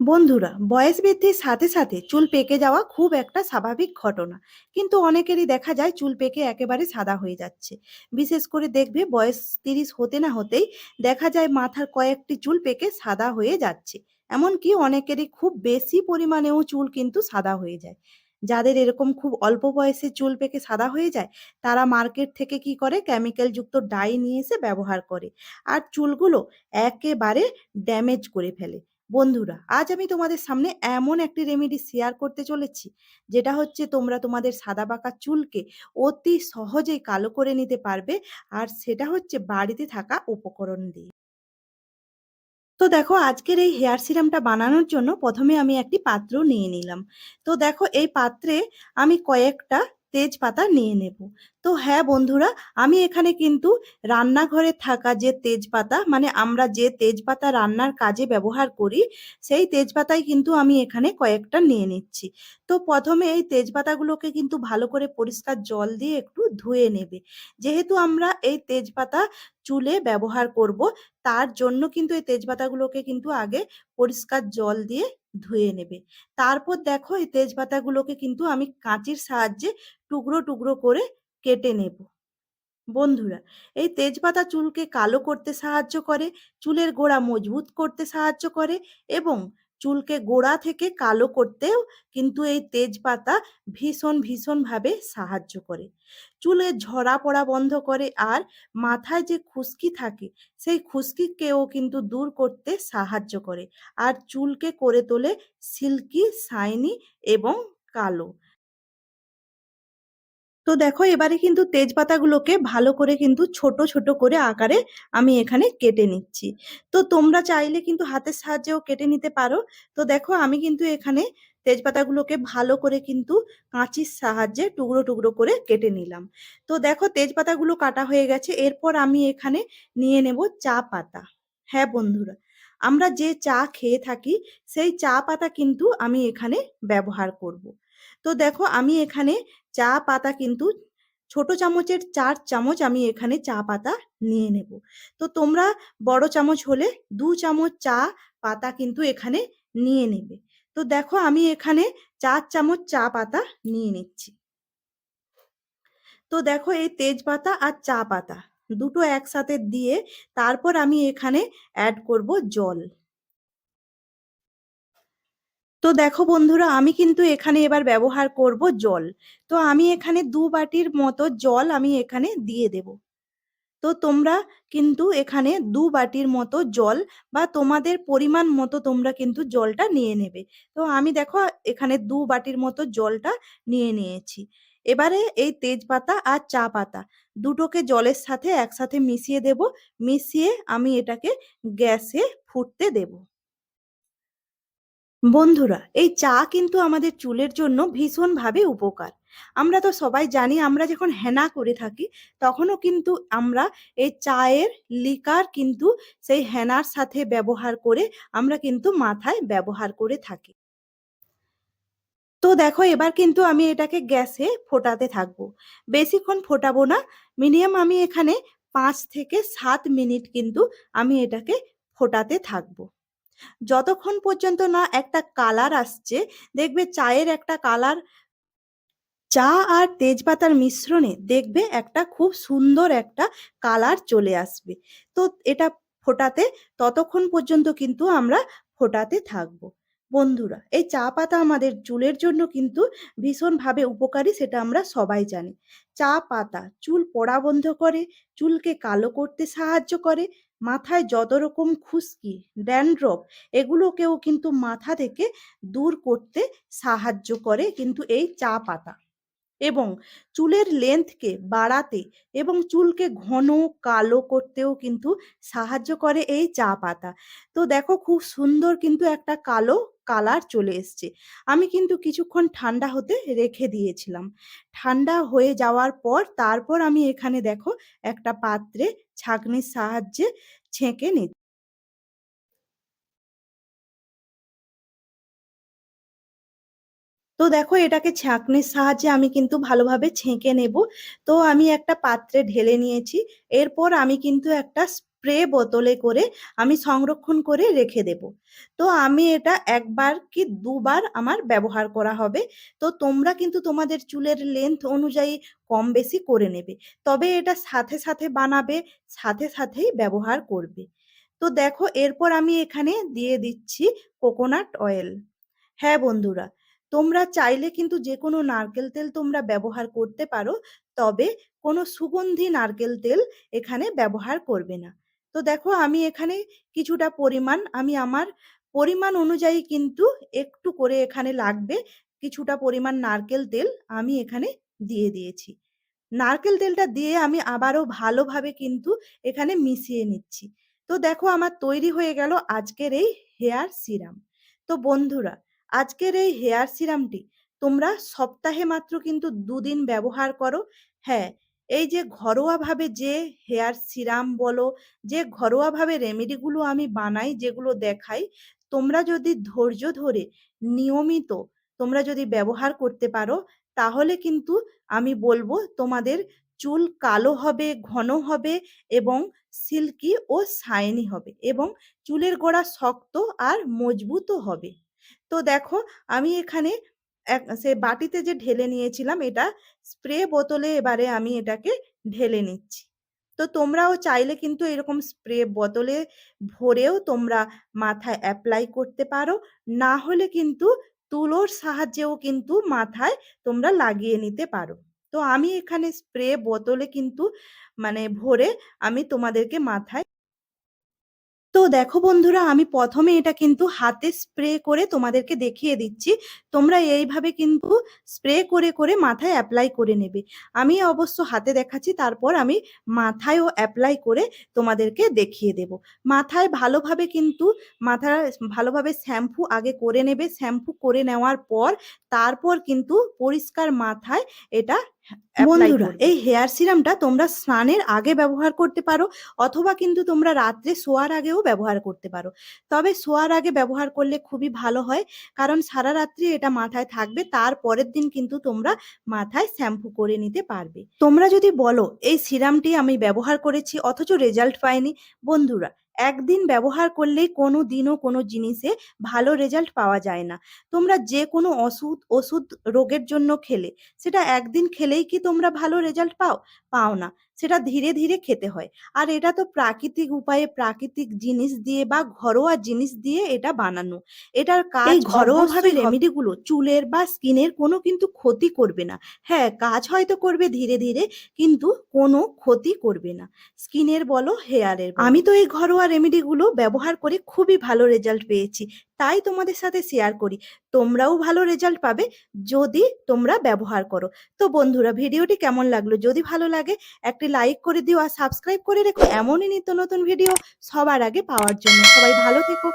বন্ধুরা, বয়স বৃদ্ধির সাথে সাথে চুল পেকে যাওয়া খুব একটা স্বাভাবিক ঘটনা। কিন্তু অনেকেরই দেখা যায় চুল পেকে একেবারে সাদা হয়ে যাচ্ছে। বিশেষ করে দেখবে বয়স তিরিশ হতে না হতেই দেখা যায় মাথার কয়েকটি চুল পেকে সাদা হয়ে যাচ্ছে। এমনকি অনেকেরই খুব বেশি পরিমাণেও চুল কিন্তু সাদা হয়ে যায়। যাদের এরকম খুব অল্প বয়সে চুল পেকে সাদা হয়ে যায়, তারা মার্কেট থেকে কি করে? কেমিক্যাল যুক্ত ডাই নিয়ে এসে ব্যবহার করে। আর চুলগুলো একেবারে ড্যামেজ করে ফেলে। বন্ধুরা, আজ আমি তোমাদের সামনে এমন একটি রেমেডি শেয়ার করতে চলেছি, যেটা হচ্ছে তোমরা তোমাদের সাদা বাঁকা চুলকে অতি সহজেই কালো করে নিতে পারবে আর সেটা হচ্ছে বাড়িতে থাকা উপকরণ দিয়ে। তো দেখো, আজকের এই হেয়ার সিরামটা বানানোর জন্য প্রথমে আমি একটি পাত্র নিয়ে নিলাম। তো দেখো, এই পাত্রে আমি কয়েকটা তেজপাতা নিয়ে নেব। তো হ্যাঁ বন্ধুরা, আমি এখানে কিন্তু রান্নাঘরে থাকা যে তেজপাতা মানে আমরা যে তেজপাতা রান্নার কাজে ব্যবহার করি, সেই তেজপাতাই কিন্তু আমি এখানে কয়েকটা নিয়ে নিচ্ছি। তো প্রথমে এই তেজপাতাগুলোকে কিন্তু ভালো করে পরিষ্কার জল দিয়ে একটু ধুয়ে নেবে। যেহেতু আমরা এই তেজপাতা চুলে ব্যবহার করব, তার জন্য কিন্তু এই তেজপাতাগুলোকে কিন্তু আগে পরিষ্কার জল দিয়ে ধুয়ে নেবে। তারপর দেখো এই তেজপাতাগুলোকে কিন্তু আমি কাঁচির সাহায্যে টুকরো টুকরো করে কেটে নেব। বন্ধুরা, এই তেজপাতা চুলকে কালো করতে সাহায্য করে, চুলের গোড়া মজবুত করতে সাহায্য করে এবং চুলকে গোড়া থেকে কালো করতেও কিন্তু এই তেজপাতা ভীষণ, ভীষণভাবে সাহায্য করে। চুলে ঝরা পড়া বন্ধ করে আর মাথায় যে খুশকি থাকে, সেই খুশকিকেও কিন্তু দূর করতে সাহায্য করে। আর চুলকে করে তোলে সিল্কি শাইনি এবং কালো। তো দেখো, এবারে কিন্তু তেজপাতাগুলোকে ভালো করে কিন্তু ছোট ছোট করে আকারে আমি এখানে কেটে নিচ্ছি। তো তোমরা চাইলে কিন্তু হাতের সাহায্যেও কেটে নিতে পারো। তো দেখো, আমি কিন্তু এখানে তেজপাতাগুলোকে ভালো করে কিন্তু কাঁচির সাহায্যে টুকরো টুকরো করে কেটে নিলাম। তো দেখো, তেজপাতাগুলো কাটা হয়ে গেছে। এরপর আমি এখানে নিয়ে নেব চা পাতা। হ্যাঁ বন্ধুরা, আমরা যে চা খেয়ে থাকি, সেই চা পাতা কিন্তু আমি এখানে ব্যবহার করব। তো দেখো আমি এখানে চা পাতা কিন্তু ছোট চামচের চার চামচ আমি এখানে চা পাতা নিয়ে নেব। তো তোমরা বড় চামচ হলে দু চামচ চা পাতা কিন্তু এখানে নিয়ে নেবে। তো দেখো আমি এখানে চার চামচ চা পাতা নিয়ে নিচ্ছি। তো দেখো এই তেজপাতা আর চা পাতা দুটো একসাথে দিয়ে তারপর আমি এখানে অ্যাড করব জল। তো দেখো বন্ধুরা, আমি কিন্তু এখানে এবার ব্যবহার করব জল। তো আমি এখানে দু বাটির মতো জল আমি এখানে দিয়ে দেব। তো তোমরা কিন্তু এখানে দু বাটির মতো জল বা তোমাদের পরিমাণ মতো তোমরা কিন্তু জলটা নিয়ে নেবে। তো আমি দেখো এখানে দু বাটির মতো জলটা নিয়ে নিয়েছি। এবারে এই তেজপাতা আর চা পাতা দুটোকে জলের সাথে একসাথে মিশিয়ে দেব। মিশিয়ে আমি এটাকে গ্যাসে ফুটতে দেবো। বন্ধুরা, এই চা কিন্তু আমাদের চুলের জন্য ভীষণভাবে উপকার। আমরা তো সবাই জানি, আমরা যখন হেনা করে থাকি, তখনও কিন্তু আমরা এই চায়ের লিকার কিন্তু সেই হেনার সাথে ব্যবহার করে আমরা কিন্তু মাথায় ব্যবহার করে থাকি। তো দেখো, এবার কিন্তু আমি এটাকে গ্যাসে ফোটাতে থাকব। বেশিক্ষণ ফোটাবো না, মিনিমাম আমি এখানে পাঁচ থেকে সাত মিনিট কিন্তু আমি এটাকে ফোটাতে থাকব। যতক্ষণ পর্যন্ত না একটা কালার আসছে, দেখবে চায়ের একটা কালার, চা আর তেজপাতার মিশ্রণে দেখবে একটা খুব সুন্দর একটা কালার চলে আসবে। তো এটা ফোটাতে ততক্ষণ পর্যন্ত কিন্তু আমরা ফোটাতে থাকব। বন্ধুরা, এই চা পাতা আমাদের চুলের জন্য কিন্তু ভীষণভাবে উপকারী, সেটা আমরা সবাই জানি। চা পাতা চুল পড়া বন্ধ করে, চুলকে কালো করতে সাহায্য করে মাথায় যত রকম খুশকি, ড্যান্ড্রফ এগুলোকেও কিন্তু মাথা থেকে দূর করতে সাহায্য করে কিন্তু এই চা পাতা। এবং চুলের লেন্থকে বাড়াতে এবং চুলকে ঘন কালো করতেও কিন্তু সাহায্য করে এই চা পাতা। তো দেখো খুব সুন্দর কিন্তু একটা কালো কালার চলে এসছে। আমি কিন্তু কিছুক্ষণ ঠান্ডা হতে রেখে দিয়েছিলাম। ঠান্ডা হয়ে যাওয়ার পর তারপর আমি এখানে দেখো একটা পাত্রে ছাঁকনির সাহায্যে ছেঁকে নিচ্ছি। তো দেখো এটাকে ছাঁকনির সাহায্যে আমি কিন্তু ভালোভাবে ছেঁকে নেব। তো আমি একটা পাত্রে ঢেলে নিয়েছি। এরপর আমি কিন্তু একটা স্প্রে বোতলে করে আমি সংরক্ষণ করে রেখে দেব। তো আমি এটা একবার কি দুবার আমার ব্যবহার করা হবে। তো তোমরা কিন্তু তোমাদের চুলের লেন্থ অনুযায়ী কম বেশি করে নেবে। তবে এটা সাথে সাথে বানাবে, সাথে সাথেই ব্যবহার করবে। তো দেখো, এরপর আমি এখানে দিয়ে দিচ্ছি কোকোনাট অয়েল হ্যাঁ বন্ধুরা, তোমরা চাইলে কিন্তু যে কোনো নারকেল তেল তোমরা ব্যবহার করতে পারো, তবে কোনো সুগন্ধি নারকেল তেল এখানে ব্যবহার করবে না। তো দেখো আমি এখানে কিছুটা পরিমাণ, আমি আমার পরিমাণ অনুযায়ী কিন্তু একটু করে এখানে লাগবে, কিছুটা পরিমাণ নারকেল তেল আমি এখানে দিয়ে দিয়েছি। নারকেল তেলটা দিয়ে আমি আবারও ভালোভাবে কিন্তু এখানে মিশিয়ে নিচ্ছি। তো দেখো আমার তৈরি হয়ে গেল আজকের এই হেয়ার সিরাম। তো বন্ধুরা, আজকের এই হেয়ার সিরামটি তোমরা সপ্তাহে মাত্র কিন্তু দুদিন ব্যবহার করো। হ্যাঁ এই যে ঘরোয়াভাবে যে হেয়ার সিরাম বলো, যে ঘরোয়াভাবে রেমেডিগুলো আমি বানাই, যেগুলো দেখাই, তোমরা যদি ধৈর্য ধরে, নিয়মিত তোমরা যদি ব্যবহার করতে পারো, তাহলে কিন্তু আমি বলব তোমাদের চুল কালো হবে, ঘন হবে এবং সিল্কি ও শাইনি হবে এবং চুলের গোড়া শক্ত আর মজবুতও হবে। তো দেখো, আমি এখানে এক, সে বাটিতে যে ঢেলে নিয়েছিলাম এটা স্প্রে বোতলে এবারে আমি এটাকে ঢেলে নিচ্ছি। তো তোমরাও চাইলে কিন্তু এরকম স্প্রে বোতলে ভরেও তোমরা মাথায় অ্যাপ্লাই করতে পারো। না হলে কিন্তু তুলোর সাহায্যেও কিন্তু মাথায় তোমরা লাগিয়ে নিতে পারো। তো আমি এখানে স্প্রে বোতলে কিন্তু মানে ভরে আমি তোমাদেরকে মাথায় তো দেখো বন্ধুরা, আমি প্রথমে এটা কিন্তু হাতে স্প্রে করে তোমাদেরকে দেখিয়ে দিচ্ছি। তোমরা এইভাবে কিন্তু স্প্রে করে করে মাথায় অ্যাপ্লাই করে নেবে। আমি অবশ্য হাতে দেখাচ্ছি, তারপর আমি মাথায়ও অ্যাপ্লাই করে তোমাদেরকে দেখিয়ে দেব। মাথায় ভালোভাবে কিন্তু মাথা ভালোভাবে শ্যাম্পু আগে করে নেবে। শ্যাম্পু করে নেওয়ার পর, তারপর কিন্তু পরিষ্কার মাথায় এটা বন্ধুরা এই হেয়ার সিরামটা তোমরা স্নানের আগে ব্যবহার করতে পারো অথবা কিন্তু তোমরা রাত্রে শোয়ার আগেও ব্যবহার করতে পারো। তবে শোয়ার আগে ব্যবহার করলে খুবই ভালো হয় কারণ সারা রাত্রি এটা মাথায় থাকবে তার পরের দিন কিন্তু তোমরা মাথায় শ্যাম্পু করে নিতে পারবে। তোমরা যদি বলো এই সিরামটি আমি ব্যবহার করেছি অথচ রেজাল্ট পাইনি। বন্ধুরা একদিন ব্যবহার করলেই কোনো দিনও কোনো জিনিসে ভালো রেজাল্ট পাওয়া যায় না। তোমরা যে কোনো ওষুধ ওষুধ রোগের জন্য খেলে, সেটা একদিন খেলেই কি তোমরা ভালো রেজাল্ট পাও? পাও না। সেটা ধীরে ধীরে খেতে হয়। আর এটা তো প্রাকৃতিক উপায়ে প্রাকৃতিক জিনিস দিয়ে বা ঘরোয়া জিনিস দিয়ে এটা বানানো। এটার কাজ ঘরোয়াভাবে রেমেডিগুলো চুলের বা স্কিনের কোনো কিন্তু ক্ষতি করবে না। হ্যাঁ কাজ হয়তো করবে ধীরে ধীরে কিন্তু কোনো ক্ষতি করবে না। স্কিনের বলো হেয়ারের আমি তো এই ঘরোয়া রেমেডিগুলো ব্যবহার করে খুবই ভালো রেজাল্ট পেয়েছি। তাই তোমাদের সাথে শেয়ার করি। তোমরাও ভালো রেজাল্ট পাবে যদি তোমরা ব্যবহার করো। তো বন্ধুরা, ভিডিওটি কেমন লাগল? যদি ভালো লাগে, একটি লাইক করে দিও আর সাবস্ক্রাইব করে রেখো। এমনই নিত্য নতুন ভিডিও সবার আগে পাওয়ার জন্য। সবাই ভালো থেকো।